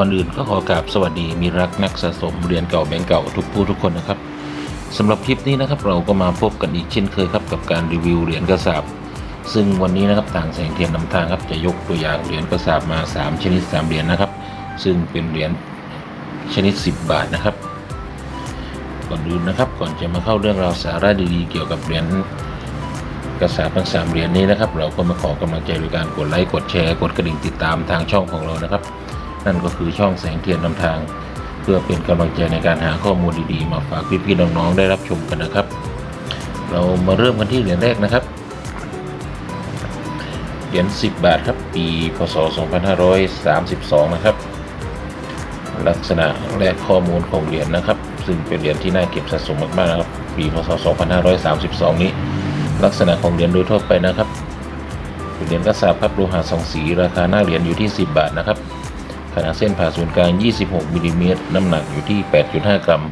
ก่อนอื่นก็ขอกราบสวัสดีมีรักนักสะสมเหรียญเก่าแบงก์เก่าทุกผู้ทุกคนนะครับสำหรับคลิปนี้นะครับเราก็มาพบกันอีกเช่นเคยครับกับการรีวิวเหรียญกระสาบซึ่งวันนี้นะครับต่างแสงเทียนนำทางครับจะยกตัวอย่างเหรียญกระสาบมา 3 ชนิด 3 เหรียญนะครับ ซึ่งเป็นเหรียญชนิด 10 บาทนะครับ ก่อนอื่นนะครับก่อนจะมาเข้าเรื่องราวสาระดีๆเกี่ยวกับเหรียญกระสาบทั้งสามเหรียญนี้นะครับ เราก็มาขอกำลังใจโดยการกดไลค์กดแชร์ กดกระดิ่งติดตามทางช่องของเรานะครับ นั่นก็คือช่องแสงเทียนนำทาง เพื่อเป็นกำลังใจในการหาข้อมูลดีๆ มาฝากพี่ๆน้องๆได้รับชมกันนะครับ เรามาเริ่มกันที่เหรียญแรกนะครับเหรียญ10 บาทครับปีพศ 2532 นะครับ ลักษณะและข้อมูลของเหรียญนะครับ ซึ่งเป็นเหรียญที่น่าเก็บสะสมมากๆนะครับ ปีพศ 2532 นี้ ลักษณะของเหรียญโดยทั่วไปนะครับเป็นเหรียญกระสาบครับโลหะสองสีราคาหน้าเหรียญอยู่ที่ 10 บาทนะครับ ขนาดเส้นผ่าศูนย์กลาง 26มิลลิเมตรน้ำหนักอยู่ที่ 8.5 กรัม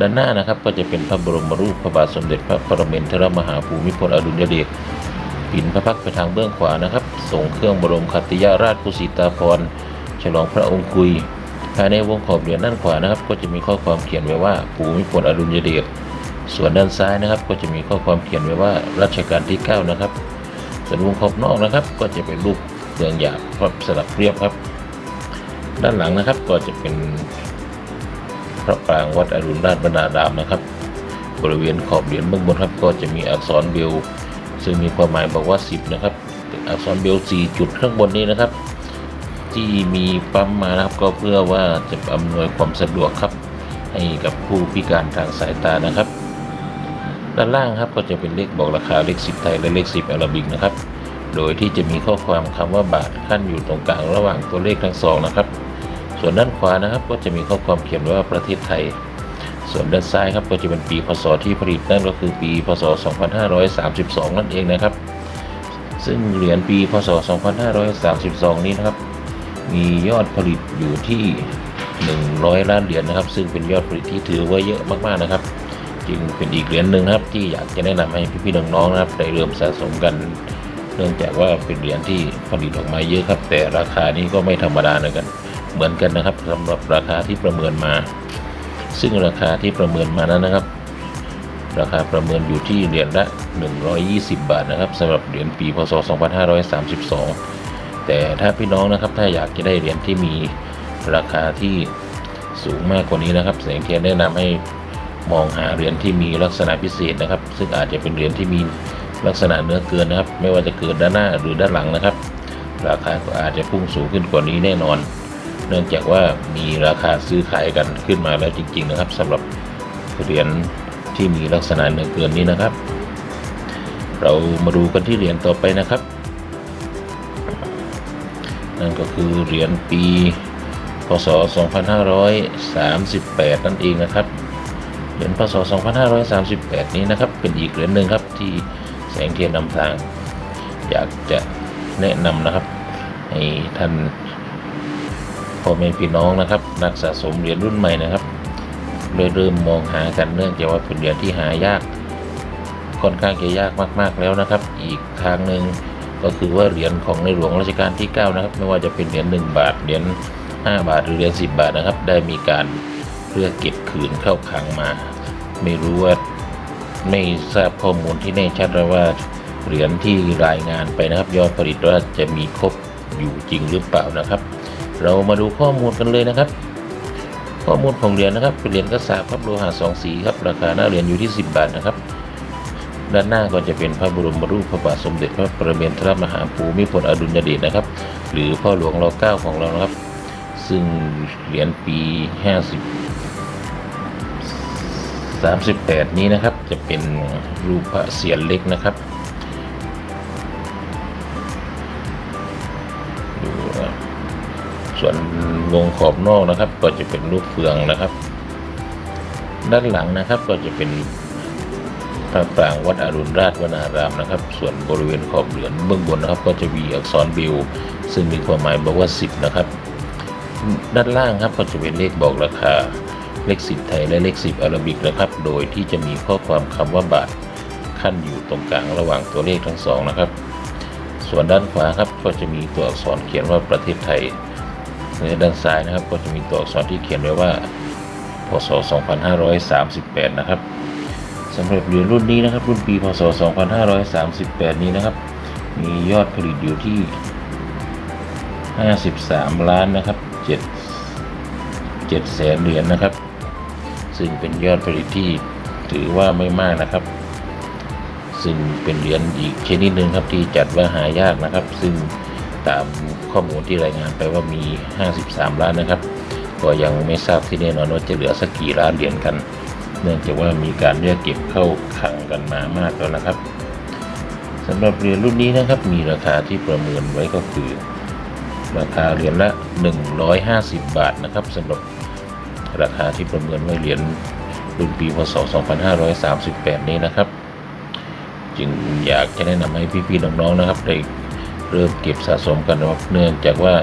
ด้านหน้านะครับก็จะเป็นพระบรมรูปพระบาทสมเด็จพระปรมินทรมหาภูมิพลอดุลยเดชปินพระพักตร์ไปทางเบื้องขวานะครับส่งเครื่องบรมคัตยาราชกุสิตาภรฉลองพระองคุย ภายในวงขอบเหรียญด้านขวานะครับ ก็จะมีข้อความเขียนไว้ว่าภูมิพลอดุลยเดชส่วนด้านซ้ายนะครับ ก็จะมีข้อความเขียนไว้ว่ารัชกาลที่ 9 นะครับส่วนวงขอบนอกนะครับ ก็จะเป็นรูปเรืองหยาบครับสลับเรียบครับ ด้านหลังนะครับก็จะเป็นพระปรางวัดอรุณราชบรรณารามนะครับ บริเวณขอบเหรียญเบื้องบนครับ ก็จะมีอักษรเบลซึ่งมีความหมายบอกว่า 10 นะครับ อักษรเบล4จุดข้างบนนี้นะครับ ที่มีปั๊มมานะครับ ก็เพื่อว่าจะอำนวยความสะดวกครับ ให้กับผู้พิการทางสายตานะครับ ด้านล่างครับก็จะเป็นเลขบอกราคาเลข 10 ไทยและเลข 10อาราบิกนะครับ โดยที่จะมีข้อความคำว่าบาทขั้นอยู่ตรงกลางระหว่างตัวเลขทั้งสองนะครับ ส่วนด้านขวานะครับก็จะมีข้อความเขียนว่าประเทศไทย ส่วนด้านซ้ายครับก็จะเป็นปีพศที่ผลิตนั่นก็คือปีพศ 2532 นั่นเองนะครับ ซึ่งเหรียญปีพศ 2532 นี้นะครับ มียอดผลิตอยู่ที่ 100 ล้านเหรียญนะครับ ซึ่งเป็นยอดผลิตที่ถือว่าเยอะมากๆนะครับ จึงเป็นอีกเหรียญหนึ่งนะครับ ที่อยากจะแนะนำให้พี่ๆน้องๆนะครับได้เริ่มสะสมกันเนื่องจากว่าเป็นเหรียญที่ผลิตออกมาเยอะครับ แต่ราคานี้ก็ไม่ธรรมดาเหมือนกัน เหมือนกันนะครับสำหรับราคาที่ประเมินมา ซึ่งราคาที่ประเมินมานั้นนะครับ ราคาประเมินอยู่ที่เหรียญละ 120 บาทนะครับสำหรับเหรียญปีพศ 2532 แต่ถ้าพี่น้องนะครับถ้าอยากจะได้เหรียญที่มีราคาที่สูงมากกว่านี้นะครับแสงเทียนแนะนำให้มองหาเหรียญที่มีลักษณะพิเศษนะครับ ซึ่งอาจจะเป็นเหรียญที่มีลักษณะเนื้อเกินนะครับ ไม่ว่าจะเกิดด้านหน้าหรือด้านหลังนะครับ ราคาก็อาจจะพุ่งสูงขึ้นกว่านี้แน่นอน เนื่องจากว่ามีราคาซื้อขายกันขึ้นมาแล้วจริง ๆ นะครับสำหรับเหรียญที่มีลักษณะเนื้อเกินนี้นะครับ เรามาดูกันที่เหรียญต่อไปนะครับ นั่นก็คือเหรียญปีพศ 2538 นั่นเองนะครับเหรียญพศ 2538 นี้นะครับ เป็นอีกเหรียญหนึ่งครับที่แสงเทียนนำทาง อยากจะแนะนำนะครับให้ท่าน พ่อแม่พี่น้องนะครับนักสะสมเหรียญรุ่นใหม่นะครับเลยเริ่มมองหากันเนื่องจากว่าเป็นเหรียญที่หายากค่อนข้างจะยากมากๆแล้วนะครับ อีกทางหนึ่งก็คือว่าเหรียญของในหลวงรัชกาลที่ 9 นะครับ ไม่ว่าจะเป็นเหรียญ1บาทเหรียญ5บาทหรือเหรียญ10 บาทนะครับ ได้มีการเพื่อเก็บคืนเข้าคลังมา ไม่รู้ว่าไม่ทราบข้อมูลที่แน่ชัดแล้วว่าเหรียญที่รายงานไปนะครับยอดผลิตว่าจะมีครบอยู่จริงหรือเปล่านะครับ เรามาดูข้อมูลกันเลยนะครับ ข้อมูลของเหรียญนะครับเป็นเหรียญกระสาบครับโลหะสองสีครับราคาหน้าเหรียญอยู่ที่ 10 บาทนะครับ ด้านหน้าก็จะเป็นพระบรมรูปพระบาทสมเด็จพระปรมินทรมหาภูมิพลอดุลยเดชนะครับ หรือพ่อหลวงรอเก้าของเรานะครับ ซึ่งเหรียญปี 50 38 นี้นะครับจะเป็นรูปพระเศียรเล็กนะครับ ส่วนวงขอบนอกนะครับ ก็จะเป็นรูปเฟืองนะครับ ด้านหลังนะครับก็จะเป็นพระปรางวัดอรุณราชวนารามนะครับ ส่วนบริเวณขอบเหรียญเบื้องบนนะครับ ก็จะมีอักษรบิวซึ่งมีความหมายบอกว่า 10 นะครับ ด้านล่างครับก็จะเป็นเลขบอกราคาเลข10ไทยและเลข10อาราบิกนะครับ โดยที่จะมีข้อความคำว่าบาทขั้นอยู่ตรงกลางระหว่างตัวเลขทั้งสองนะครับ ส่วนด้านขวาครับก็จะมีตัวอักษรเขียนว่าประเทศไทย ในด้านซ้ายนะครับ ก็จะมีตัวอักษรที่เขียนไว้ว่า พศ 2538 นะครับสำหรับเหรียญรุ่นนี้นะครับ รุ่นปี พศ 2538 นี้นะครับ มียอดผลิตอยู่ที่ 53 ล้านนะครับ 7 7แสนเหรียญนะครับ ซึ่งเป็นยอดผลิตที่ถือว่าไม่มากนะครับ ซึ่งเป็นเหรียญอีกชนิดหนึ่งครับที่จัดว่าหายากนะครับ ซึ่ง ตามข้อมูลที่รายงานไปว่ามี 53 ล้านนะครับ ก็ยังไม่ทราบที่แน่นอนว่าจะเหลือสักกี่ล้านเหรียญกัน เนื่องจากว่ามีการเรียกเก็บเข้าคลังกันมามากแล้วนะครับสำหรับเหรียญรุ่นนี้นะครับมีราคาที่ประเมินไว้ก็คือ ราคาเหรียญละ 150 บาทนะครับสำหรับราคาที่ประเมินไว้เหรียญรุ่นปีพศ 2538 นี้นะครับ จึงอยากจะแนะนำให้พี่ๆน้องๆนะครับได้ เริ่มเก็บสะสมกันเนื่องจากว่า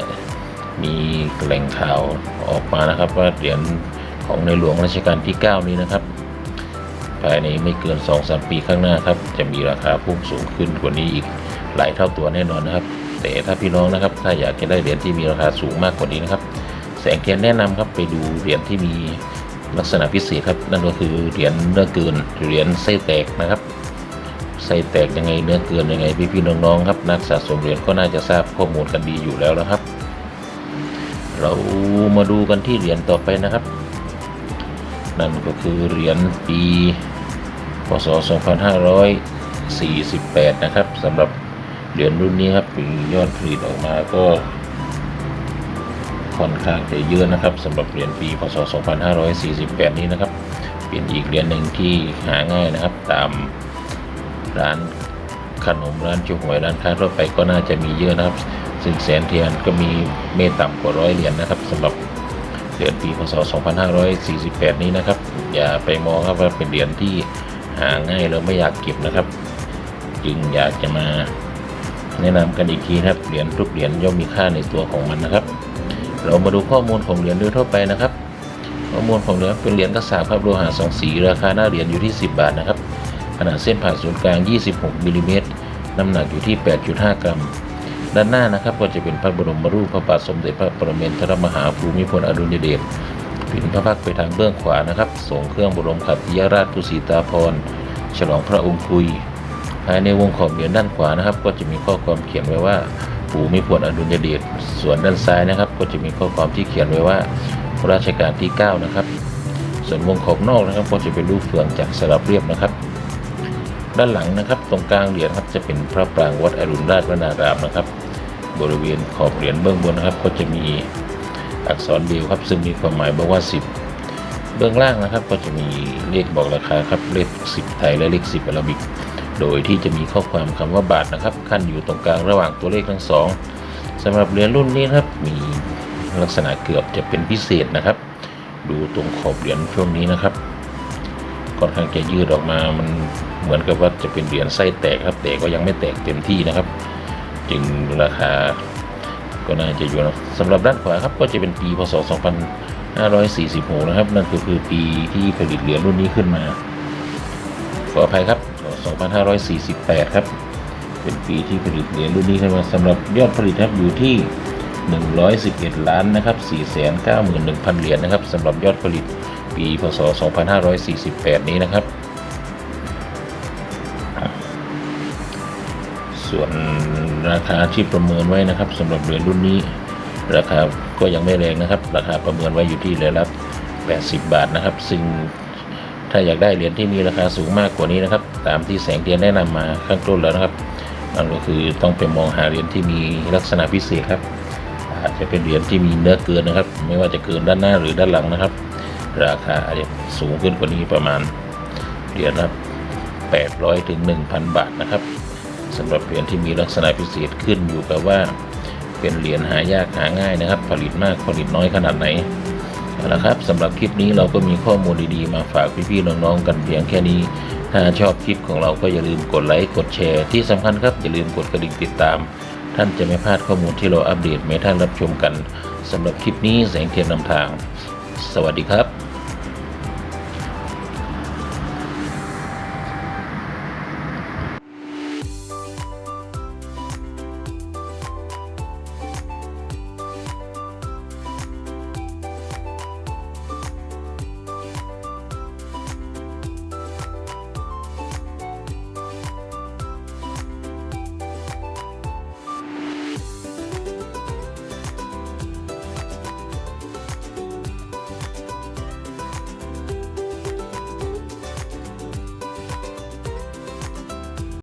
มีแหล่งข่าวออกมานะครับ ว่าเหรียญของในหลวงรัชกาลที่ 9 นี้นะครับ ภายในไม่เกิน 2-3 ปีข้างหน้าครับ จะมีราคาพุ่งสูงขึ้นกว่านี้อีกหลายเท่าตัวแน่นอนนะครับ แต่ถ้าพี่น้องนะครับ ถ้าอยากจะได้เหรียญที่มีราคาสูงมากกว่านี้นะครับ แสงเทียนแนะนำครับไปดูเหรียญที่มีลักษณะพิเศษครับ นั่นก็คือเหรียญเนื้อเกินเหรียญไส้แตกนะครับ ไส้แตกยังไงเนื้อเกินยังไงพี่ๆน้องๆครับนักสะสมเหรียญก็น่าจะทราบข้อมูลกันดีอยู่แล้วนะครับ เรามาดูกันที่เหรียญต่อไปนะครับ นั่นก็คือเหรียญปีพศ 2548 นะครับสำหรับเหรียญรุ่นนี้ครับปียอดผลิตออกมาก็ค่อนข้างจะเยอะนะครับสำหรับเหรียญปีพศ 2548 นี้นะครับ เป็นอีกเหรียญหนึ่งที่หาง่ายนะครับตาม ร้านขนมร้านจุหวยร้านค้าทั่วไปก็น่าจะมีเยอะนะครับซึ่งแสนเทียนก็มีไม่ต่ำกว่าร้อยเหรียญนะครับสำหรับเหรียญปีพศ 2548 นี้นะครับ อย่าไปมองครับว่าเป็นเหรียญที่หาง่ายแล้วไม่อยากเก็บนะครับ จึงอยากจะมาแนะนำกันอีกทีนะครับเหรียญทุกเหรียญย่อมมีค่าในตัวของมันนะครับ เรามาดูข้อมูลของเหรียญโดยทั่วไปนะครับ ข้อมูลของเหรียญเป็นเหรียญกระสาบครับโลหะสองสีราคาหน้าเหรียญอยู่ที่ 10 บาทนะครับ ขนาดเส้นผ่าศูนย์กลาง 26มิลลิเมตรน้ำหนักอยู่ที่ 8.5 กรัม ด้านหน้านะครับก็จะเป็นพระบรมรูปพระบาทสมเด็จพระปรมินทรมหาภูมิพลอดุลยเดชพินพระพักไปทางเบื้องขวานะครับส่งเครื่องบรมขัตติยราชกุสีตาภรฉลองพระองค์คุย ภายในวงขอบเหรียญด้านขวานะครับ ก็จะมีข้อความเขียนไว้ว่าภูมิพลอดุลยเดชส่วนด้านซ้ายนะครับ ก็จะมีข้อความที่เขียนไว้ว่ารัชกาลที่ 9 นะครับ ส่วนวงขอบนอกนะครับก็จะเป็นรูปเฟืองจากสลับเรียบนะครับ ด้านหลังนะครับ ตรงกลางเหรียญครับจะเป็นพระปรางวัดอรุณราชวนารามนะครับ บริเวณขอบเหรียญเบื้องบนนะครับ ก็จะมีอักษรเบลครับ ซึ่งมีความหมายบอกว่า 10 เบื้องล่างนะครับ ก็จะมีเลขบอกราคาครับเลข 10 ไทยและเลข 10อาราบิก โดยที่จะมีข้อความคำว่าบาทนะครับขั้นอยู่ตรงกลางระหว่างตัวเลขทั้งสองสำหรับเหรียญรุ่นนี้ครับมีลักษณะเกือบจะเป็นพิเศษนะครับ ดูตรงขอบเหรียญช่วงนี้นะครับ ค่อนข้างจะยืดออกมา มันเหมือนกับว่าจะเป็นเหรียญไส้แตกครับ แต่ก็ยังไม่แตกเต็มที่นะครับ จึงราคาก็น่าจะอยู่นะสำหรับด้านขวาครับก็จะเป็นปีพศ 2546 นะครับ นั่นก็คือปีที่ผลิตเหรียญรุ่นนี้ขึ้นมา ขออภัยครับ 2548 ครับ เป็นปีที่ผลิตเหรียญรุ่นนี้ขึ้นมาสำหรับยอดผลิตครับอยู่ที่ 111 ล้านนะครับ 491,000 เหรียญนะครับสำหรับยอดผลิต ปีพศ 2548 นี้นะครับ ส่วนราคาที่ประเมินไว้นะครับสำหรับเหรียญรุ่นนี้ ราคาก็ยังไม่แรงนะครับ ราคาประเมินไว้อยู่ที่เหรียญละ80 บาทนะครับ ซึ่งถ้าอยากได้เหรียญที่มีราคาสูงมากกว่านี้นะครับ ตามที่แสงเทียนแนะนำมาข้างต้นแล้วนะครับนั่นก็คือต้องไปมองหาเหรียญที่มีลักษณะพิเศษครับอาจจะเป็นเหรียญที่มีเนื้อเกินนะครับ ไม่ว่าจะเกินด้านหน้าหรือด้านหลังนะครับ ราคาอาจจะสูงขึ้นกว่านี้ประมาณเหรียญละ800 ถึง 1,000 บาทนะครับสำหรับเหรียญที่มีลักษณะพิเศษขึ้นอยู่กับว่า เป็นเหรียญหายากหาง่ายนะครับ ผลิตมากผลิตน้อยขนาดไหนเอาละครับสำหรับคลิปนี้เราก็มีข้อมูลดีๆ มาฝากพี่ๆน้องๆกันเพียงแค่นี้ ถ้าชอบคลิปของเราก็อย่าลืมกดไลค์กดแชร์ที่สำคัญครับอย่าลืมกดกระดิ่งติดตาม ท่านจะไม่พลาดข้อมูลที่เราอัปเดตให้ท่านรับชมกันสำหรับคลิปนี้แสงเทียนนำทาง สวัสดีครับ